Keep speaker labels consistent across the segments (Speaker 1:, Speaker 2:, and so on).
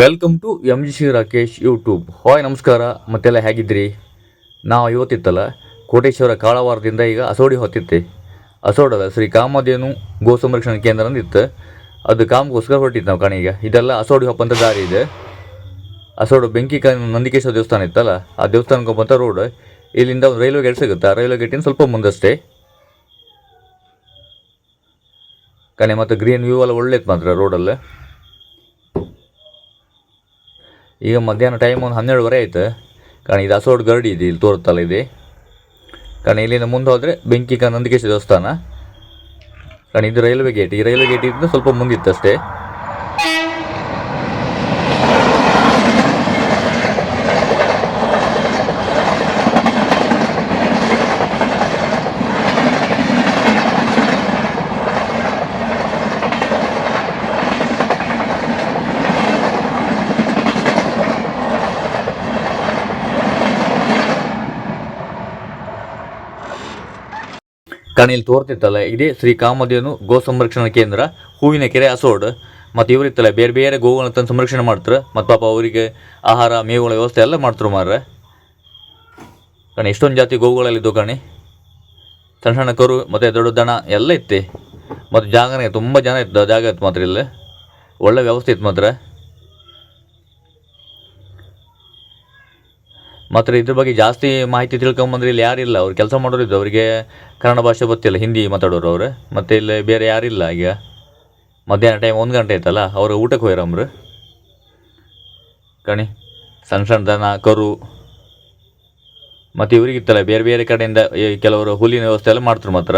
Speaker 1: Welcome to M G C Rakesh YouTube hi ನಮಸ್ಕಾರ. ಮತ್ತೆಲ್ಲ ಹೇಗಿದ್ರಿ ನಾವು ಇವತ್ತಿತ್ತಲ್ಲ, ಕೋಟೇಶ್ವರ ಕಾಳವಾರದಿಂದ ಈಗ ಅಸೋಡಿ ಹೊತ್ತಿತ್ತೆ ಅಸೋಡದ ಶ್ರೀ ಕಾಮಧೇನು ಗೋ ಸಂರಕ್ಷಣಾ ಕೇಂದ್ರ ಅಂದಿತ್ತು ಅದು ಕಾಮಗೋಸ್ಕರ ಹೊರಟಿತ್ತು ನಾವು ಕಣೀಗ ಇದೆಲ್ಲ ಅಸೋಡಿ ಹೊಪ್ಪಂತ ದಾರಿ ಇದೆ. ಅಸೋಡು ಬೆಂಕಿ ನಂದಿಕೇಶ್ವರ ದೇವಸ್ಥಾನ ಇತ್ತಲ್ಲ, ಆ ದೇವಸ್ಥಾನಕ್ಕೆ ಬಂತ ರೋಡ್ ಇಲ್ಲಿಂದ ಒಂದು ರೈಲ್ವೆ ಗೇಟ್ ಸಿಗುತ್ತೆ. ಆ ರೈಲ್ವೆ ಗೇಟಿನ ಸ್ವಲ್ಪ ಮುಂದಷ್ಟೇ. ಕಣೆ, ಮತ್ತು ಗ್ರೀನ್ ವ್ಯೂ ಎಲ್ಲ ಒಳ್ಳೇದು ಮಾತ್ರ ರೋಡಲ್ಲಿ ಈಗ ಮಧ್ಯಾಹ್ನ ಟೈಮ್ ಒಂದು ಹನ್ನೆರಡುವರೆ ಆಯಿತು. ಕಾರಣ ಇದು ಅಸೋಡ್ ಗರ್ಡಿ ಇದೆ, ಇಲ್ಲಿ ತೋರ್ತಲ್ಲ ಇದೆ. ಕಣ, ಇಲ್ಲಿಂದ ಮುಂದೆ ಹೋದರೆ ಬೆಂಕಿ ಕ ನಂದಿಕೇಶ್ವರ ದೇವಸ್ಥಾನ. ಕಾರಣ ಇದು ರೈಲ್ವೆ ಗೇಟ್ ಈ ರೈಲ್ವೆ ಗೇಟಿಂದ ಸ್ವಲ್ಪ ಮುಂದಿತ್ತು ಅಷ್ಟೇ ಇಲ್ಲಿ ತೋರ್ತಿತ್ತಲ್ಲ, ಇದೇ ಶ್ರೀ ಕಾಮಧೇನು ಗೋ ಸಂರಕ್ಷಣಾ ಕೇಂದ್ರ, ಹೂವಿನ ಕೆರೆ ಅಸೋಡ್ ಮತ್ತು ಇವರಿತ್ತಲ್ಲ, ಬೇರೆ ಬೇರೆ ಗೋವುಗಳ ತಂದು ಸಂರಕ್ಷಣೆ ಮಾಡ್ತಾರೆ. ಮತ್ತು ಪಾಪ ಅವರಿಗೆ ಆಹಾರ, ಮೇವುಗಳ ವ್ಯವಸ್ಥೆ ಎಲ್ಲ ಮಾಡ್ತಾರೆ ಮಾರ್ರೆ. ಕಣಿ, ಎಷ್ಟೊಂದು ಜಾತಿ ಗೋವುಗಳಲ್ಲಿದ್ದು ಕಣಿ. ಸಣ್ಣ ಸಣ್ಣ ಕರು, ಮತ್ತು ದೊಡ್ಡ ದನ ಎಲ್ಲ ಇತ್ತು. ಮತ್ತು ಜಾಗನೇ, ತುಂಬ ಜನ ಇತ್ತು, ಜಾಗ ಇತ್ತು ಮಾತ್ರ ಇಲ್ಲಿ. ಒಳ್ಳೆ ವ್ಯವಸ್ಥೆ ಇತ್ತು ಮಾತ್ರ. ಮತ್ತು ಇದ್ರ ಬಗ್ಗೆ ಜಾಸ್ತಿ ಮಾಹಿತಿ ತಿಳ್ಕೊಂಬಂದ್ರೆ ಇಲ್ಲಿ ಯಾರಿಲ್ಲ ಅವ್ರು ಕೆಲಸ ಮಾಡೋರು ಇದ್ದು ಅವರಿಗೆ ಕನ್ನಡ ಭಾಷೆ ಗೊತ್ತಿಲ್ಲ, ಹಿಂದಿ ಮಾತಾಡೋರು ಅವರು. ಮತ್ತು ಇಲ್ಲಿ ಬೇರೆ ಯಾರಿಲ್ಲ ಈಗ. ಮಧ್ಯಾಹ್ನ ಟೈಮ್ ಒಂದು ಗಂಟೆ ಆಯ್ತಲ್ಲ, ಅವರು ಊಟಕ್ಕೆ ಹೋಯ್ರಮ್ರು ಕಣಿ ಸಣ್ಣ ಸಣ್ಣ ದನ, ಕರು. ಮತ್ತು ಇವರಿಗಿತ್ತಲ್ಲ, ಬೇರೆ ಬೇರೆ ಕಡೆಯಿಂದ ಕೆಲವರು ಹುಲಿನ ವ್ಯವಸ್ಥೆ ಎಲ್ಲ ಮಾಡ್ತಾರೆ ಮಾತ್ರ.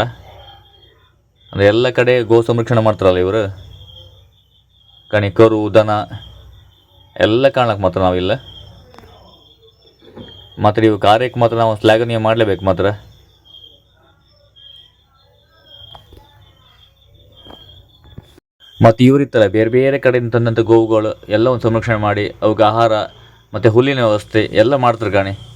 Speaker 1: ಅಂದರೆ ಎಲ್ಲ ಕಡೆ ಗೋ ಸಂರಕ್ಷಣೆ ಮಾಡ್ತಾರಲ್ಲ ಇವರು. ಕಣಿ, ಕರು, ದನ, ಎಲ್ಲ ಕಾಣಕ್ಕೆ ಮಾತ್ರ ನಾವಿಲ್ಲ. ಮಾತ್ರ ಇವು ಕಾರ್ಯಕ್ಕೆ ಮಾತ್ರ ನಾವು ಶ್ಲಾಘನೀಯ ಮಾಡಲೇಬೇಕು ಮಾತ್ರ. ಮತ್ತು ಇವರಿತ್ತಲ್ಲ ಬೇರೆ ಬೇರೆ ಕಡೆಯಿಂದ ತಂದಂಥ ಗೋವುಗಳು, ಎಲ್ಲ ಒಂದು ಸಂರಕ್ಷಣೆ ಮಾಡಿ ಅವಕ್ಕೆ ಆಹಾರ, ಮತ್ತು ಹುಲ್ಲಿನ ವ್ಯವಸ್ಥೆ ಎಲ್ಲ ಮಾಡ್ತಾರೆ ಕಾಣಿ.